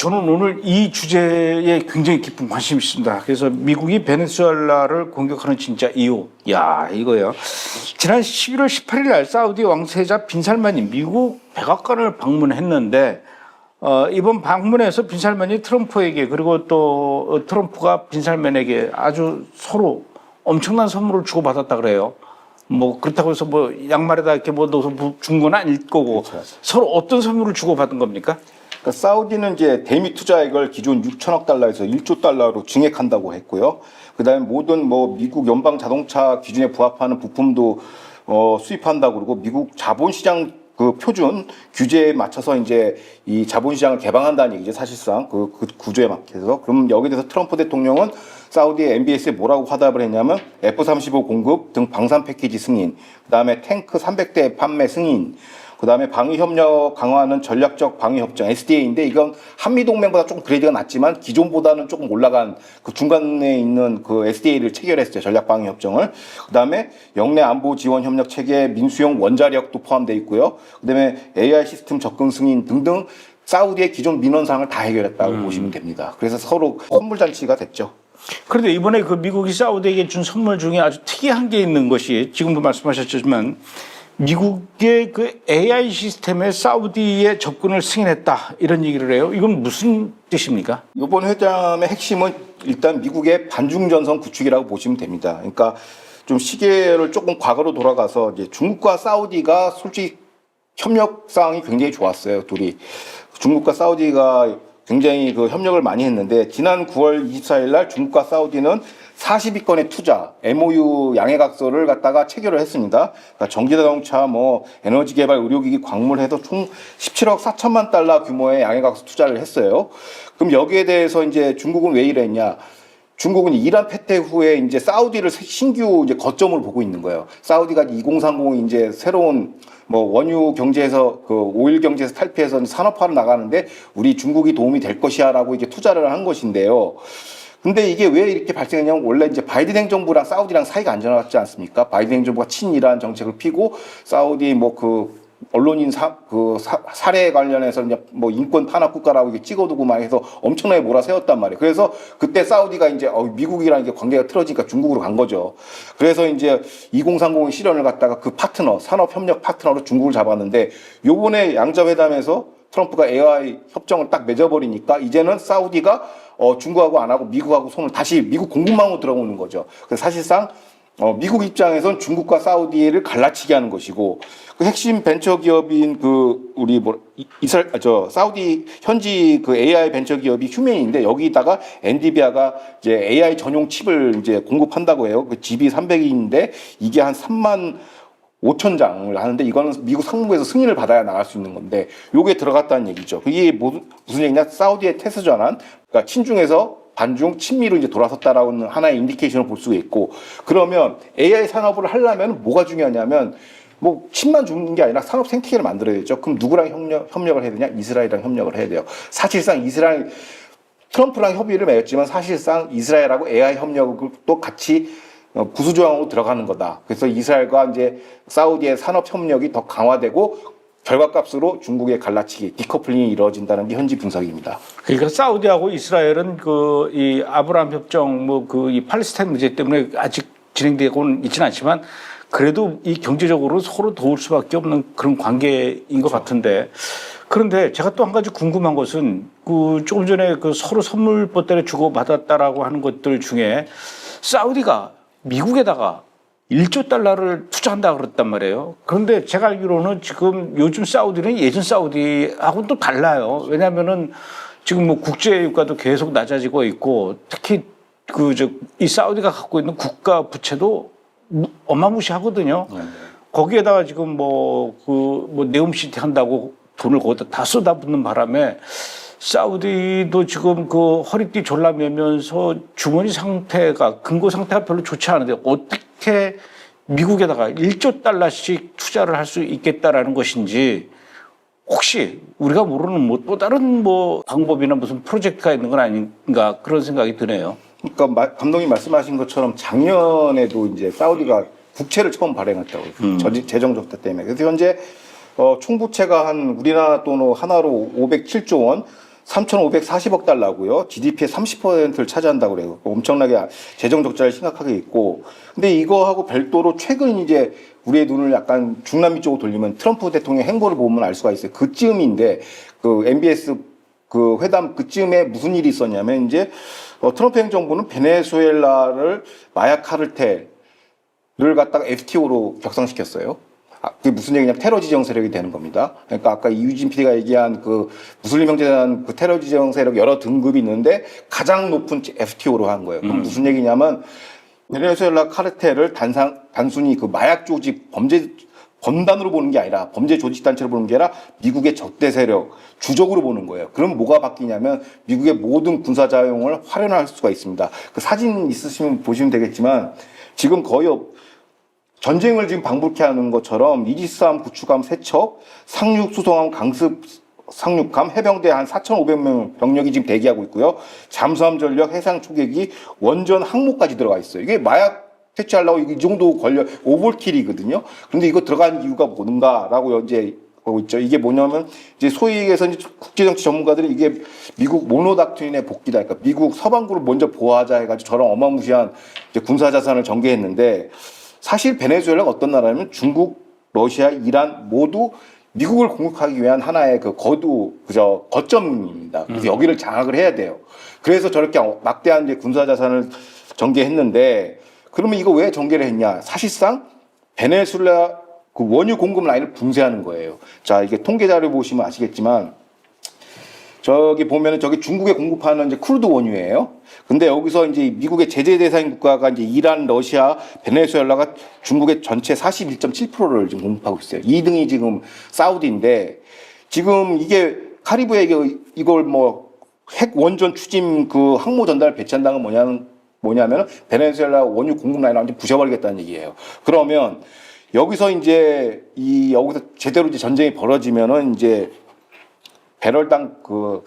저는 오늘 이 주제에 굉장히 깊은 관심이 있습니다. 그래서 미국이 베네수엘라를 공격하는 진짜 이유. 야, 이거요. 지난 11월 18일 날 사우디 왕세자 빈살만이 미국 백악관을 방문했는데 어, 이번 방문에서 빈살만이 트럼프에게 그리고 또 어, 트럼프가 빈살만에게 아주 서로 엄청난 선물을 주고받았다 그래요. 뭐 그렇다고 해서 뭐 양말에다 이렇게 뭐 넣어서 준 건 아닐 거고 서로 어떤 선물을 주고받은 겁니까? 그러니까 사우디는 이제 대미 투자액을 기존 6천억 달러에서 1조 달러로 증액한다고 했고요. 그다음에 모든 뭐 미국 연방 자동차 기준에 부합하는 부품도 어, 수입한다고 그러고 미국 자본시장 그 표준 규제에 맞춰서 이제 이 자본시장을 개방한다는 얘기죠 사실상 그, 그 구조에 맞춰서 그럼 여기에 대해서 트럼프 대통령은 사우디 MBS에 뭐라고 화답을 했냐면 F-35 공급 등 방산 패키지 승인 그다음에 탱크 300대 판매 승인 그 다음에 방위 협력 강화하는 전략적 방위 협정 SDA인데 이건 한미 동맹보다 조금 그레이드가 낮지만 기존보다는 조금 올라간 그 중간에 있는 그 SDA를 체결했어요 전략 방위 협정을 그 다음에 영내 안보 지원 협력 체계 민수용 원자력도 포함되어 있고요 그 다음에 AI 시스템 접근 승인 등등 사우디의 기존 민원 사항을 다 해결했다고 보시면 됩니다. 그래서 서로 선물 잔치가 됐죠. 그런데 이번에 그 미국이 사우디에게 준 선물 중에 아주 특이한 게 있는 것이 지금도 말씀하셨지만 미국의 그 AI 시스템에 사우디의 접근을 승인했다 이런 얘기를 해요. 이건 무슨 뜻입니까? 이번 회담의 핵심은 일단 미국의 반중 전선 구축이라고 보시면 됩니다. 그러니까 좀 시계를 조금 과거로 돌아가서 이제 중국과 사우디가 솔직히 협력 상황이 굉장히 좋았어요. 둘이 중국과 사우디가 굉장히 그 협력을 많이 했는데 지난 9월 24일 날 중국과 사우디는 42건의 투자 MOU 양해각서를 갖다가 체결을 했습니다. 그러니까 전기자동차, 뭐 에너지 개발, 의료기기, 광물해서 총 17억 4천만 달러 규모의 양해각서 투자를 했어요. 그럼 여기에 대해서 이제 중국은 왜 이랬냐? 중국은 이란 패퇴 후에 이제 사우디를 신규 이제 거점을 보고 있는 거예요. 사우디가 2030 이제 새로운 뭐 원유 경제에서 그 오일 경제에서 탈피해서 산업화로 나가는데 우리 중국이 도움이 될 것이야라고 이제 투자를 한 것인데요. 근데 이게 왜 이렇게 발생했냐면 원래 이제 바이든 행정부랑 사우디랑 사이가 안 좋았지 않습니까? 바이든 행정부가 친이란 정책을 피고 사우디 뭐그 언론인 사, 그 사, 살해 관련해서 이제 뭐 인권 탄압 국가라고 찍어두고 막 해서 엄청나게 몰아세웠단 말이에요. 그래서 그때 사우디가 이제 어, 미국이랑 이게 관계가 틀어지니까 중국으로 간 거죠. 그래서 이제 2030의 실현을 갖다가 그 파트너, 산업협력 파트너로 중국을 잡았는데 요번에 양자회담에서 트럼프가 AI 협정을 딱 맺어버리니까 이제는 사우디가 어, 중국하고 안 하고 미국하고 손을 다시 미국 공급망으로 들어오는 거죠. 그래서 사실상 어, 미국 입장에선 중국과 사우디를 갈라치게 하는 것이고 그 핵심 벤처 기업인 그 우리 뭐 이- 이스라엘 아, 저 사우디 현지 그 AI 벤처 기업이 휴메인인데 여기다가 엔디비아가 이제 AI 전용 칩을 이제 공급한다고 해요. 그 GB 300인데 이게 한 3만 5천 장을 하는데 이거는 미국 상무부에서 승인을 받아야 나갈 수 있는 건데 요게 들어갔다는 얘기죠. 이게 뭐- 무슨 얘기냐? 사우디의 테스 전환, 그러니까 친중에서 반중 친미로 이제 돌아섰다라는 하나의 인디케이션을 볼 수가 있고 그러면 AI 산업을 하려면 뭐가 중요하냐면 뭐 칩만 주는 게 아니라 산업 생태계를 만들어야 되죠. 그럼 누구랑 협력, 협력을 해야 되냐? 이스라엘이랑 협력을 해야 돼요. 사실상 이스라엘 트럼프랑 협의를 맺었지만 사실상 이스라엘하고 AI 협력도 같이 어, 부수조항으로 들어가는 거다. 그래서 이스라엘과 이제 사우디의 산업 협력이 더 강화되고 결과값으로 중국의 갈라치기, 디커플링이 이루어진다는 게 현지 분석입니다. 그러니까 사우디하고 이스라엘은 그 이 아브라함 협정 뭐 그 이 팔레스타인 문제 때문에 아직 진행되고는 있지는 않지만 그래도 이 경제적으로 서로 도울 수밖에 없는 그런 관계인 것 같은데 그런데 제가 또 한 가지 궁금한 것은 그 조금 전에 그 서로 선물 보따리 주고 받았다라고 하는 것들 중에 사우디가 미국에다가 1조 달러를 투자한다 그랬단 말이에요. 그런데 제가 알기로는 지금 요즘 사우디는 예전 사우디하고는 또 달라요. 왜냐하면은 지금 뭐 국제 유가도 계속 낮아지고 있고 특히 그 저 이 사우디가 갖고 있는 국가 부채도 무- 어마무시하거든요. 거기에다가 지금 뭐그 뭐 네옴시티 한다고 돈을 거기다 다 쏟아붓는 바람에 사우디도 지금 그 허리띠 졸라매면서 주머니 상태가 근거 상태가 별로 좋지 않은데 어떻게 미국에다가 1조 달러씩 투자를 할 수 있겠다라는 것인지 혹시 우리가 모르는 뭐 또 다른 뭐 방법이나 무슨 프로젝트가 있는 건 아닌가 그런 생각이 드네요. 그러니까 마- 감독님 말씀하신 것처럼 작년에도 이제 사우디가 국채를 처음 발행했다고 요. 저지 재정 적자 때문에. 그래서 현재 어, 총부채가 한 우리나라 돈으로 하나로 507조 원 3,540억 달러고요. GDP의 30%를 차지한다고 그래요. 엄청나게 재정 적자를 심각하게 있고. 근데 이거하고 별도로 최근 이제 우리의 눈을 약간 중남미 쪽으로 돌리면 트럼프 대통령 행보를 보면 알 수가 있어요. 그쯤인데 그 MBS 그 회담 그쯤에 무슨 일이 있었냐면 이제 어, 트럼프 행정부는 베네수엘라를 마약 카르텔 를 갖다가 FTO로 격상시켰어요. 아, 그게 무슨 얘기냐면 테러 지정 세력이 되는 겁니다. 그러니까 아까 이유진 PD가 얘기한 그 무슬림 형제단 그 테러 지정 세력 여러 등급이 있는데 가장 높은 FTO로 한 거예요. 그럼 무슨 얘기냐면 베네수엘라 카르텔을 단상, 단순히 그 마약 조직 범죄 범단으로 보는 게 아니라 범죄 조직 단체로 보는 게 아니라 미국의 적대 세력 주적으로 보는 거예요. 그럼 뭐가 바뀌냐면 미국의 모든 군사 자용을 활용할 수가 있습니다. 그 사진 있으시면 보시면 되겠지만 지금 거의 없- 전쟁을 지금 방불케 하는 것처럼 이지스함 구축함 세척 상륙 수송함 강습 상륙함 해병대 한 4,500명 병력이 지금 대기하고 있고요. 잠수함 전력 해상 초계기 원전 항모까지 들어가 있어요. 이게 마약 퇴치하려고 이 정도 걸려 오버킬이거든요. 그런데 이거 들어간 이유가 뭔가라고 이제 보고 있죠. 이게 뭐냐면 이제 소위 얘기해서 이제 국제 정치 전문가들이 이게 미국 모노닥트린의 복귀다. 그러니까 미국 서방구를 먼저 보호하자 해가지고 저런 어마무시한 이제 군사 자산을 전개했는데 사실 베네수엘라가 어떤 나라냐면 중국, 러시아, 이란 모두 미국을 공격하기 위한 하나의 그 거두 그저 거점입니다. 그래서 여기를 장악을 해야 돼요. 그래서 저렇게 막대한 이제 군사 자산을 전개했는데 그러면 이거 왜 전개를 했냐? 사실상 베네수엘라 그 원유 공급 라인을 붕괴하는 거예요. 자, 이게 통계 자료 보시면 아시겠지만 저기 보면은 저기 중국에 공급하는 이제 크루드 원유예요. 근데 여기서 이제 미국의 제재 대상 국가가 이제 이란, 러시아, 베네수엘라가 중국의 전체 41.7%를 지금 공급하고 있어요. 2등이 지금 사우디인데 지금 이게 카리브에 이걸 뭐 핵 원전 추진 그 항모 전달 배치한다는 건 뭐냐면 뭐냐면 베네수엘라 원유 공급 라인을 완전 부셔버리겠다는 얘기예요. 그러면 여기서 이제 이 여기서 제대로 이제 전쟁이 벌어지면은 이제 배럴당 그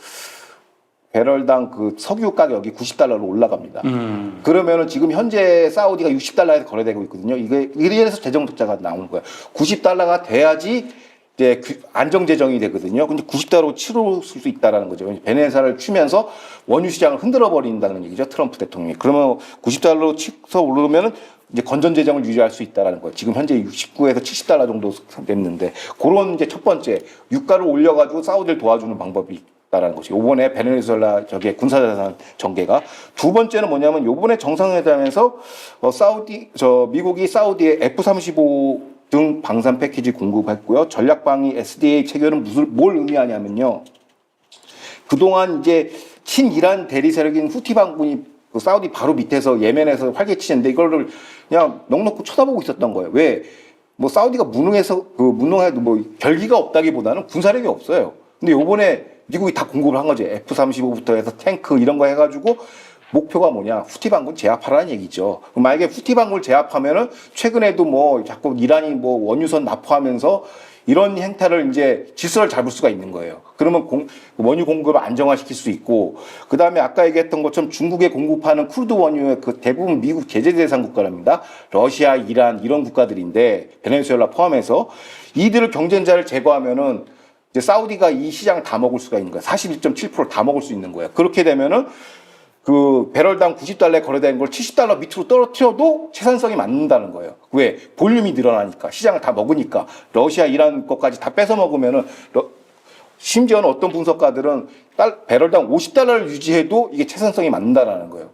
배럴당 그 석유 가격이 90달러로 올라갑니다. 음. 그러면은 지금 현재 사우디가 60달러에서 거래되고 있거든요. 이게 이래서 재정 적자가 나오는 거예요. 90달러가 돼야지 이제 그 안정 재정이 되거든요. 근데 90달러로 치러올 수 있다라는 거죠. 베네수엘라를 추면서 원유 시장을 흔들어 버린다는 얘기죠. 트럼프 대통령이. 그러면 90달러로 치서 오르면은 이제 건전 재정을 유지할 수 있다라는 거예요. 지금 현재 69에서 70달러 정도 됐는데 그런 이제 첫 번째 유가를 올려가지고 사우디를 도와주는 방법이 있다라는 것이 요번에 베네수엘라 저게 군사자산 전개가 두 번째는 뭐냐면 요번에 정상회담에서 어, 사우디 저 미국이 사우디에 F-35 등 방산 패키지 공급했고요. 전략방위 SDA 체결은 무슨 뭘 의미하냐면요. 그동안 이제 친이란 대리 세력인 후티 반군이 그 사우디 바로 밑에서 예멘에서 활개치는데 이거를 그냥 넉넉히 쳐다보고 있었던 거예요. 왜? 뭐 사우디가 무능해서 그 무능해도 뭐 결기가 없다기보다는 군사력이 없어요. 근데 요번에 미국이 다 공급을 한 거지. F-35부터 해서 탱크 이런 거 해가지고 목표가 뭐냐? 후티 반군 제압하라는 얘기죠. 만약에 후티 반군을 제압하면은 최근에도 뭐 자꾸 이란이 뭐 원유선 납포하면서 이런 행태를 이제 질서를 잡을 수가 있는 거예요. 그러면 공- 원유 공급을 안정화시킬 수 있고, 그 다음에 아까 얘기했던 것처럼 중국에 공급하는 크루드 원유의 그 대부분 미국 제재 대상 국가랍니다. 러시아, 이란 이런 국가들인데 베네수엘라 포함해서 이들을 경쟁자를 제거하면은 이제 사우디가 이 시장을 다 먹을 수가 있는 거야. 41.7%다 먹을 수 있는 거야. 그렇게 되면은 그 배럴당 90달러에 거래되는 걸 70달러 밑으로 떨어뜨려도 채산성이 맞는다는 거예요. 왜? 볼륨이 늘어나니까 시장을 다 먹으니까 러시아, 이란 것까지 다 뺏어 먹으면은 러- 심지어는 어떤 분석가들은 딸, 배럴당 50달러를 유지해도 이게 채산성이 맞는다라는 거예요.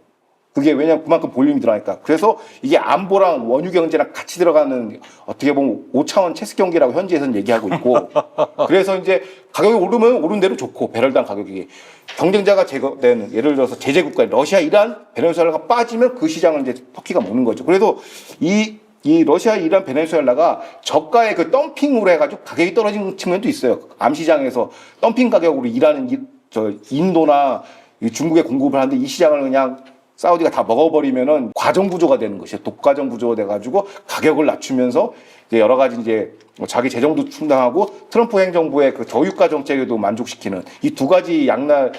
그게 왜냐면 그만큼 볼륨이 들어가니까. 그래서 이게 안보랑 원유 경제랑 같이 들어가는 어떻게 보면 5차원 체스 경기라고 현지에서는 얘기하고 있고. 그래서 이제 가격이 오르면 오른 대로 좋고 배럴당 가격이 경쟁자가 제거되는 예를 들어서 제재 국가 러시아, 이란, 베네수엘라가 빠지면 그 시장을 이제 터키가 먹는 거죠. 그래서 이이 러시아, 이란, 베네수엘라가 저가의 그 덤핑으로 해가지고 가격이 떨어진 측면도 있어요. 암시장에서 덤핑 가격으로 일하는 이- 저 인도나 이 중국에 공급을 하는데 이 시장을 그냥 사우디가 다 먹어버리면은 과정 구조가 되는 것이에요. 독과정 구조가 돼가지고 가격을 낮추면서 이제 여러 가지 이제 뭐 자기 재정도 충당하고 트럼프 행정부의 그 저유가 정책에도 만족시키는 이 두 가지 양날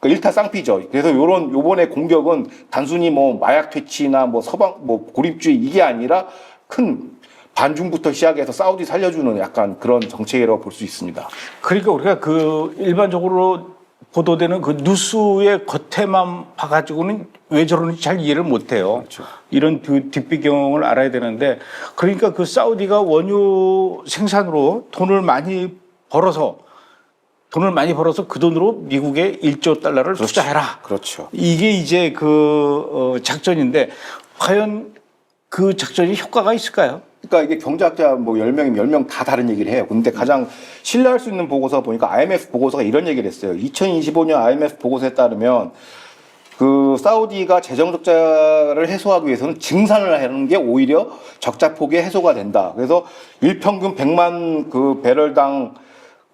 그 일타 쌍피죠. 그래서 요런 요번에 공격은 단순히 뭐 마약 퇴치나 뭐 서방 뭐 고립주의 이게 아니라 큰 반중부터 시작해서 사우디 살려주는 약간 그런 정책이라고 볼 수 있습니다. 그러니까 우리가 그 일반적으로 보도되는 그 뉴스의 겉에만 봐가지고는 왜 저러는지 잘 이해를 못해요. 그렇죠. 이런 그 뒷배경을 알아야 되는데 그러니까 그 사우디가 원유 생산으로 돈을 많이 벌어서 돈을 많이 벌어서 그 돈으로 미국에 1조 달러를 투자해라. 그렇죠. 이게 이제 그 어, 작전인데 과연 그 작전이 효과가 있을까요? 그러니까 이게 경제학자 뭐 10명이면 10명 다 다른 얘기를 해요. 근데 가장 신뢰할 수 있는 보고서 보니까 IMF 보고서가 이런 얘기를 했어요. 2025년 IMF 보고서에 따르면 그 사우디가 재정 적자를 해소하기 위해서는 증산을 하는 게 오히려 적자 폭이 해소가 된다. 그래서 일평균 100만 그 배럴당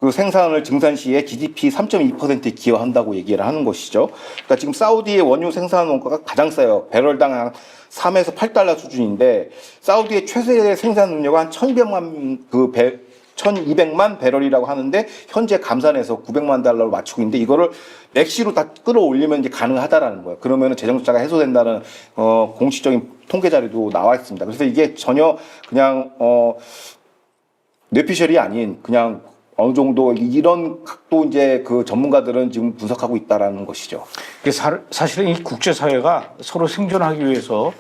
그 생산을 증산 시에 GDP 3.2% 기여한다고 얘기를 하는 것이죠. 그러니까 지금 사우디의 원유 생산 원가가 가장 싸요. 배럴당 한 3에서 8달러 수준인데 사우디의 최대 생산 능력은 한 1,200만 그 배, 1,200만 배럴이라고 하는데 현재 감산해서 900만 달러로 맞추고 있는데 이거를 맥시로 다 끌어올리면 이제 가능하다라는 거예요. 그러면 재정적자가 해소된다는 어 공식적인 통계 자료도 나와 있습니다. 그래서 이게 전혀 그냥 어 뇌피셜이 아닌 그냥 어느 정도 이런 각도 이제 그 전문가들은 지금 분석하고 있다라는 것이죠. 사, 사실은 이 국제 사회가 서로 생존하기 위해서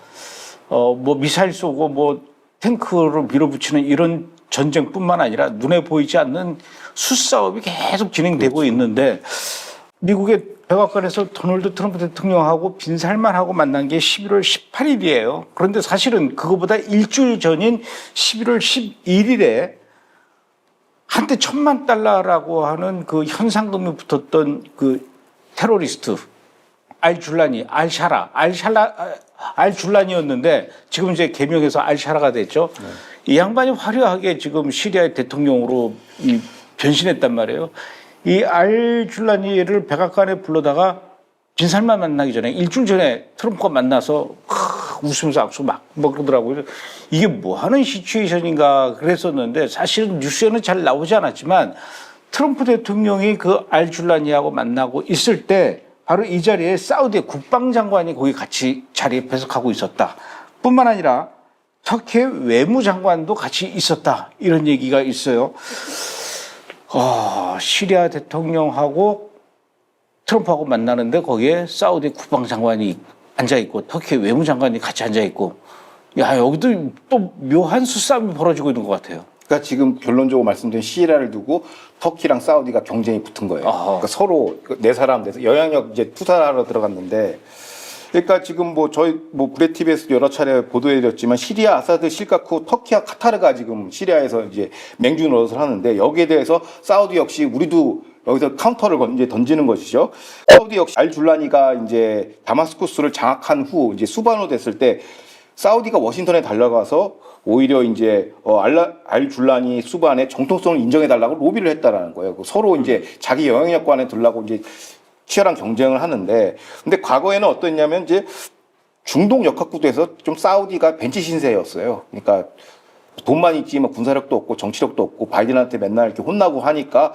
어, 뭐 미사일 쏘고 뭐 탱크를 밀어붙이는 이런 전쟁뿐만 아니라 눈에 보이지 않는 수싸움이 계속 진행되고 있는데 미국의 백악관에서 도널드 트럼프 대통령하고 빈살만 하고 만난 게 11월 18일이에요. 그런데 사실은 그거보다 일주일 전인 11월 11일에 한때 천만 달러라고 하는 그 현상금이 붙었던 그 테러리스트 알 줄라니, 알 샤라, 알샬라, 알 줄라니였는데 지금 이제 개명해서 알 샤라가 됐죠. 이 양반이 화려하게 지금 시리아의 대통령으로 이 변신했단 말이에요. 이 알 줄라니를 백악관에 불러다가 빈살만 만나기 전에 일주일 전에 트럼프가 만나서 크, 웃으면서 악수 막 먹더라고요. 이게 뭐 하는 시츄에이션인가 그랬었는데 사실은 뉴스에는 잘 나오지 않았지만 트럼프 대통령이 그 알줄라니하고 만나고 있을 때 바로 이 자리에 사우디의 국방장관이 거기 같이 자리에 배석하고 있었다. 뿐만 아니라 터키의 외무장관도 같이 있었다. 이런 얘기가 있어요. 어, 시리아 대통령하고 트럼프하고 만나는데 거기에 사우디 국방장관이 앉아 있고 터키 외무장관이 같이 앉아 있고 야 여기도 또 묘한 수싸움이 벌어지고 있는 것 같아요. 그러니까 지금 결론적으로 말씀드린 시리아를 두고 터키랑 사우디가 경쟁이 붙은 거예요. 아하. 그러니까 서로 네 사람 돼서 영향력 이제 투사하러 들어갔는데 그러니까 지금 뭐 저희 뭐 브레 TV에서 여러 차례 보도해드렸지만 시리아 아사드 실각 후 터키와 카타르가 지금 시리아에서 이제 맹주 노릇을 하는데 여기에 대해서 사우디 역시 우리도 여기서 카운터를 건- 이제 던지는 것이죠. 사우디 역시 알줄라니가 이제 다마스쿠스를 장악한 후 이제 수반으로 됐을 때 사우디가 워싱턴에 달려가서 오히려 이제 어, 알라, 알줄라니 수반의 정통성을 인정해 달라고 로비를 했다라는 거예요. 그 서로 이제 자기 영향력관에 들라고 이제 치열한 경쟁을 하는데 근데 과거에는 어떠냐면 이제 중동 역학구도에서 좀 사우디가 벤치 신세였어요. 그러니까 돈만 있지 뭐 군사력도 없고 정치력도 없고 바이든한테 맨날 이렇게 혼나고 하니까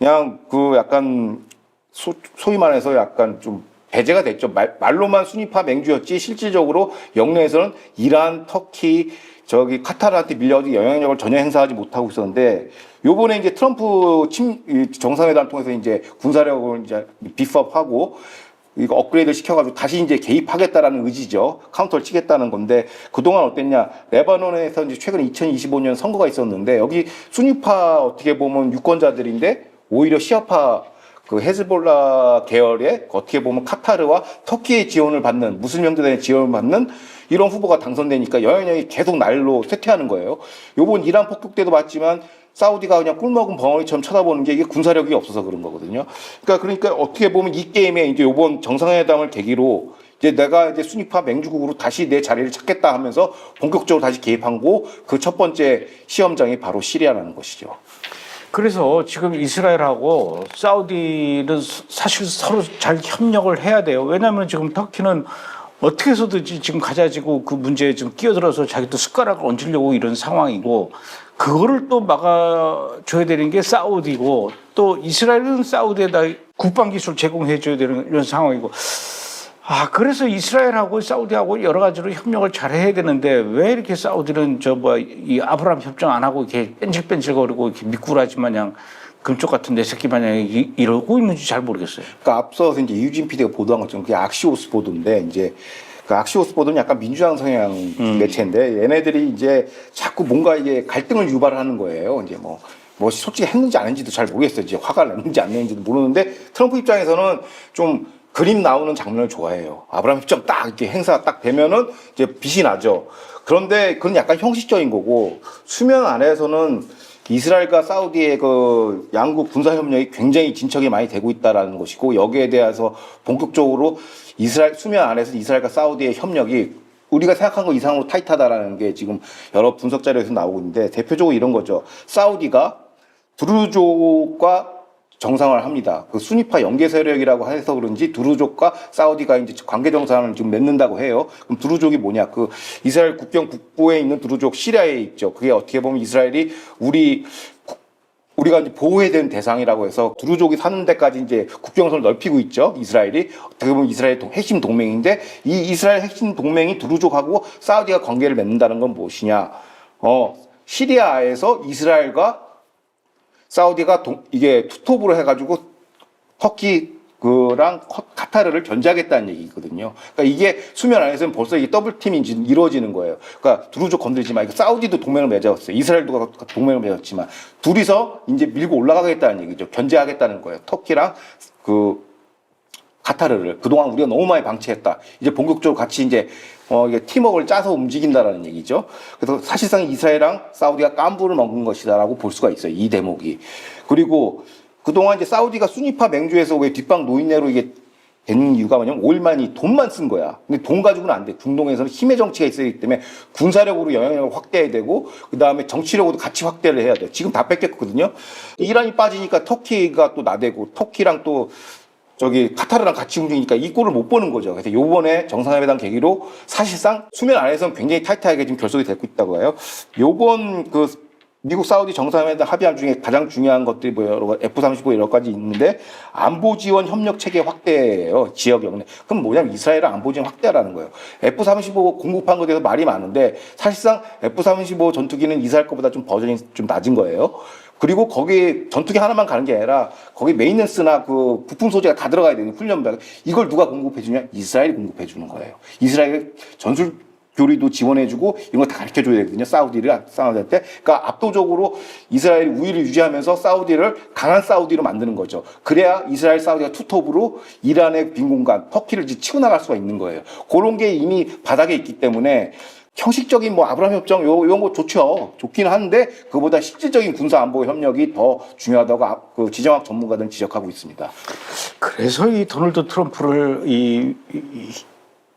그냥 그 약간 소, 소위 말해서 약간 좀 배제가 됐죠. 말, 말로만 순위파 맹주였지 실질적으로 영내에서는 이란, 터키, 저기 카타르한테 밀려가지고 영향력을 전혀 행사하지 못하고 있었는데 요번에 이제 트럼프 침, 이 정상회담 통해서 이제 군사력을 이제 비법하고 이거 업그레이드 시켜가지고 다시 이제 개입하겠다라는 의지죠. 카운터를 치겠다는 건데 그동안 어땠냐. 레바논에서 이제 최근 2025년 선거가 있었는데 여기 순위파 어떻게 보면 유권자들인데 오히려 시아파 그 헤즈볼라 계열의 어떻게 보면 카타르와 터키의 지원을 받는 형제단의 지원을 받는 이런 후보가 당선되니까 영향력이 계속 날로 쇠퇴하는 거예요. 요번 이란 폭격 때도 봤지만 사우디가 그냥 꿀먹은 벙어리처럼 쳐다보는 게 이게 군사력이 없어서 그런 거거든요. 그러니까 그러니까 어떻게 보면 이 게임에 이제 요번 정상회담을 계기로 이제 내가 이제 순위파 맹주국으로 다시 내 자리를 찾겠다 하면서 본격적으로 다시 개입한 거 그 첫 번째 시험장이 바로 시리아라는 것이죠. 그래서 지금 이스라엘하고 사우디는 사- 사실 서로 잘 협력을 해야 돼요. 왜냐하면 지금 터키는 어떻게 해서든지 지금 가자지고 그 문제에 좀 끼어들어서 자기도 숟가락을 얹으려고 이런 상황이고 그거를 또 막아줘야 되는 게 사우디고 또 이스라엘은 사우디에다 국방기술 제공해줘야 되는 이런 상황이고 아, 그래서 이스라엘하고 사우디하고 여러 가지로 협력을 잘 해야 되는데 왜 이렇게 사우디는 저 뭐 이 아브라함 협정 안 하고 이렇게 뺀질뺀질거리고 이렇게 미꾸라지 마냥 금쪽 같은 내 새끼 마냥 이- 이러고 있는지 잘 모르겠어요. 그러니까 앞서서 이제 유진 PD가 보도한 것처럼 그게 악시오스 보도인데 이제 그 악시오스 보도는 약간 민주당 성향 매체인데 얘네들이 이제 자꾸 뭔가 이게 갈등을 유발하는 거예요. 이제 뭐. 뭐 솔직히 했는지 안 했는지도 잘 모르겠어요. 이제 화가 냈는지 안 냈는지도 모르는데 트럼프 입장에서는 좀 그림 나오는 장면을 좋아해요. 아브라함 협정 딱 이렇게 행사가 딱 되면은 이제 빛이 나죠. 그런데 그건 약간 형식적인 거고 수면 안에서는 이스라엘과 사우디의 그 양국 군사 협력이 굉장히 진척이 많이 되고 있다라는 것이고 여기에 대해서 본격적으로 이스라엘 수면 안에서 이스라엘과 사우디의 협력이 우리가 생각한 것 이상으로 타이트하다라는 게 지금 여러 분석 자료에서 나오고 있는데 대표적으로 이런 거죠. 사우디가 두루족과 정상화를 합니다. 그 순위파 연계 세력이라고 해서 그런지 두루족과 사우디가 이제 관계 정상을 지금 맺는다고 해요. 그럼 두루족이 뭐냐? 그 이스라엘 국경 북부에 있는 두루족 시리아에 있죠. 그게 어떻게 보면 이스라엘이 우리 국- 우리가 이제 보호해야 되는 대상이라고 해서 두루족이 사는 데까지 이제 국경선을 넓히고 있죠. 이스라엘이 어떻게 보면 이스라엘 동- 핵심 동맹인데 이 이스라엘 핵심 동맹이 두루족하고 사우디가 관계를 맺는다는 건 무엇이냐? 어 시리아에서 이스라엘과 사우디가 동- 이게 투톱으로 해가지고 터키 그랑 커- 카타르를 견제하겠다는 얘기거든요. 그러니까 이게 수면 안에서는 벌써 이게 더블 팀이 이루어지는 거예요. 그러니까 두루족 건들지 마. 이거 사우디도 동맹을 맺었어요. 이스라엘도 동맹을 맺었지만 둘이서 이제 밀고 올라가겠다는 얘기죠. 견제하겠다는 거예요. 터키랑 그 카타르를 그동안 우리가 너무 많이 방치했다. 이제 본격적으로 같이 이제 어 이게 팀워크를 짜서 움직인다라는 얘기죠. 그래서 사실상 이스라엘랑 사우디가 깐부를 먹은 것이다라고 볼 수가 있어요. 이 대목이. 그리고 그동안 이제 사우디가 순위파 맹주에서 왜 뒷방 노인네로 이게 된 이유가 뭐냐면 오일만이 돈만 쓴 거야. 근데 돈 가지고는 안 돼. 중동에서는 힘의 정치가 있어야 되기 때문에 군사력으로 영향력을 확대해야 되고 그 다음에 정치력으로도 같이 확대를 해야 돼. 지금 다 뺏겼거든요. 이란이 빠지니까 터키가 또 나대고 터키랑 또 저기 카타르랑 같이 움직이니까 이 꼴을 못 보는 거죠. 그래서 요번에 정상회담 계기로 사실상 수면 안에서는 굉장히 타이트하게 지금 결속이 되고 있다고 해요. 요번 그 미국 사우디 정상회담 합의안 중에 가장 중요한 것들이 뭐 여러 가지 F-35 여러 가지 있는데 안보 지원 협력 체계 확대예요. 지역 영내. 그럼 뭐냐면 이스라엘은 안보 지원 확대라는 거예요. F-35 공급한 것에 대해서 말이 많은데 사실상 F-35 전투기는 이스라엘 거보다 좀 버전이 좀 낮은 거예요. 그리고 거기 전투기 하나만 가는 게 아니라 거기 메인넌스나 그 부품 소재가 다 들어가야 되는 훈련병 이걸 누가 공급해 주냐 이스라엘이 공급해 주는 거예요. 이스라엘 전술 교리도 지원해주고 이런 거다 가르쳐 줘야 되거든요. 사우디를 사우디할 때. 그러니까 압도적으로 이스라엘이 우위를 유지하면서 사우디를 강한 사우디로 만드는 거죠. 그래야 이스라엘 사우디가 투톱으로 이란의 빈 공간, 터키를 치고 나갈 수가 있는 거예요. 그런 게 이미 바닥에 있기 때문에 형식적인 뭐 아브라함 협정 요 이런 거 좋죠. 좋긴 한데 그보다 실질적인 군사 안보 협력이 더 중요하다고 아- 그 지정학 전문가들은 지적하고 있습니다. 그래서 이 도널드 트럼프를 이, 이- 이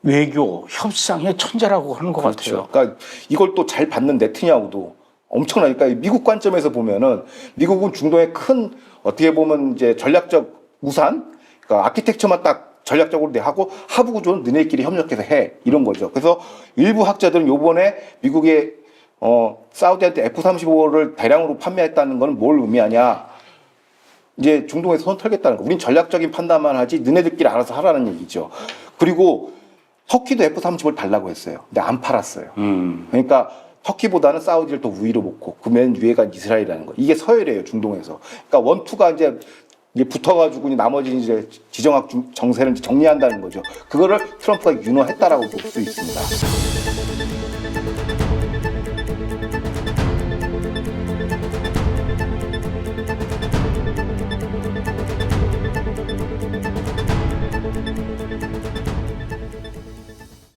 외교 협상의 천재라고 하는 것 같아요. 그러니까 이걸 또 잘 받는 네트냐후도 엄청나니까 미국 관점에서 보면은 미국은 중동의 큰 어떻게 보면 이제 전략적 우산, 그러니까 아키텍처만 딱 전략적으로 내 하고 하부 구조는 너네끼리 협력해서 해 이런 거죠. 그래서 일부 학자들은 요번에 미국의 어 사우디한테 F-35를 대량으로 판매했다는 건 뭘 의미하냐? 이제 중동에서 손 털겠다는 거. 우린 전략적인 판단만 하지 너네들끼리 알아서 하라는 얘기죠. 그리고 터키도 F-35를 달라고 했어요. 근데 안 팔았어요. 음. 그러니까 터키보다는 사우디를 더 우위로 놓고 그 맨 위에가 이스라엘이라는 거. 이게 서열이에요 중동에서. 그러니까 원투가 이제 이제 붙어가지고 이제 나머지 이제 지정학 중- 정세를 정리한다는 거죠. 그거를 트럼프가 윤호했다라고 볼 수 있습니다.